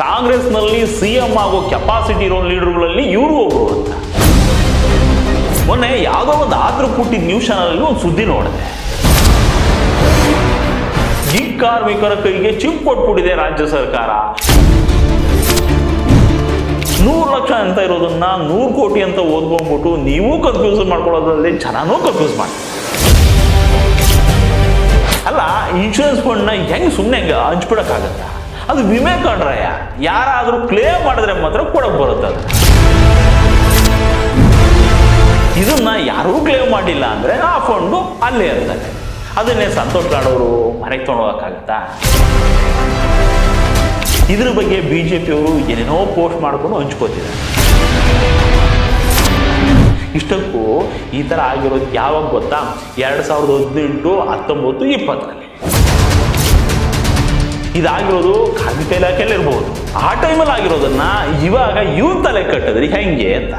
ಕಾಂಗ್ರೆಸ್ನಲ್ಲಿ C M ಆಗೋ capacity ಇರೋ ಲೀಡರ್ಗಳಲ್ಲಿ ಇವರು ಒಬ್ಬರು ಅಂತ. ಮೊನ್ನೆ ಯಾವುದೋ ಒಂದು ಆದ್ರ ಪುಟ್ಟಿದ ನ್ಯೂಸ್ ಚಾನಲಲ್ಲಿ ಒಂದು ಸುದ್ದಿ ನೋಡಿದೆ. ಗಿಗ್ ಕಾರ್ಮಿಕರ ಕೈಗೆ ಚಿಪ್ ಕೊಟ್ಬಿಟ್ಟಿದೆ ರಾಜ್ಯ ಸರ್ಕಾರ. ನೂರು ಲಕ್ಷ ಅಂತ ಇರೋದನ್ನ ನೂರು ಕೋಟಿ ಅಂತ ಓದ್ಕೊಂಡ್ಬಿಟ್ಟು ನೀವು ಕನ್ಫ್ಯೂಸ್ ಮಾಡ್ಕೊಳ್ಳೋದ್ರಲ್ಲಿ ಜನನೂ ಕನ್ಫ್ಯೂಸ್ ಮಾಡಿ. ಅಲ್ಲ ಇನ್ಶೂರೆನ್ಸ್ ಫಂಡ್ನ ಹೆಂಗೆ ಸುಮ್ಮನೆ ಹೆಂಗೆ ಹಂಚ್ಬಿಡಕ್ಕಾಗತ್ತ? ಅದು ವಿಮೆ ಕಂಡ್ರಯ್ಯ. ಯಾರಾದರೂ ಕ್ಲೇಮ್ ಮಾಡಿದ್ರೆ ಮಾತ್ರ ಕೊಡಕ್ ಬರುತ್ತೆ ಅದು ಇದನ್ನ ಯಾರೂ ಕ್ಲೇಮ್ ಮಾಡಿಲ್ಲ ಅಂದ್ರೆ ಆ ಫಂಡು ಅಲ್ಲೇ ಇರ್ತದೆ. ಅದನ್ನೇ ಸಂತೋಷ್ ಮಾಡೋರು ಮನೆಗೆ ತೊಗೊಂಡೋಗಕ್ಕಾಗತ್ತಾ ಇದ್ರ ಬಗ್ಗೆ ಬಿ ಜೆ ಪಿಯವರು ಏನೇನೋ ಪೋಸ್ಟ್ ಮಾಡ್ಕೊಂಡು ಹಂಚ್ಕೋತಿದ್ದಾರೆ. ಇಷ್ಟಕ್ಕೂ ಈ ಥರ ಆಗಿರೋದು ಯಾವಾಗ ಗೊತ್ತಾ? ಎರಡು ಸಾವಿರದ ಹದಿನೆಂಟು ಹತ್ತೊಂಬತ್ತು ಇಪ್ಪತ್ತರಲ್ಲಿ. ಇದಾಗಿರೋದು ಕಾರ್ಮಿಕ ಇಲಾಖೆಯಲ್ಲಿ ಇರ್ಬೋದು. ಆ ಟೈಮಲ್ಲಿ ಆಗಿರೋದನ್ನ ಇವಾಗ ಇವ್ರ ತಲೆ ಕಟ್ಟಿದ್ರಿ ಹೆಂಗೆ ಅಂತ.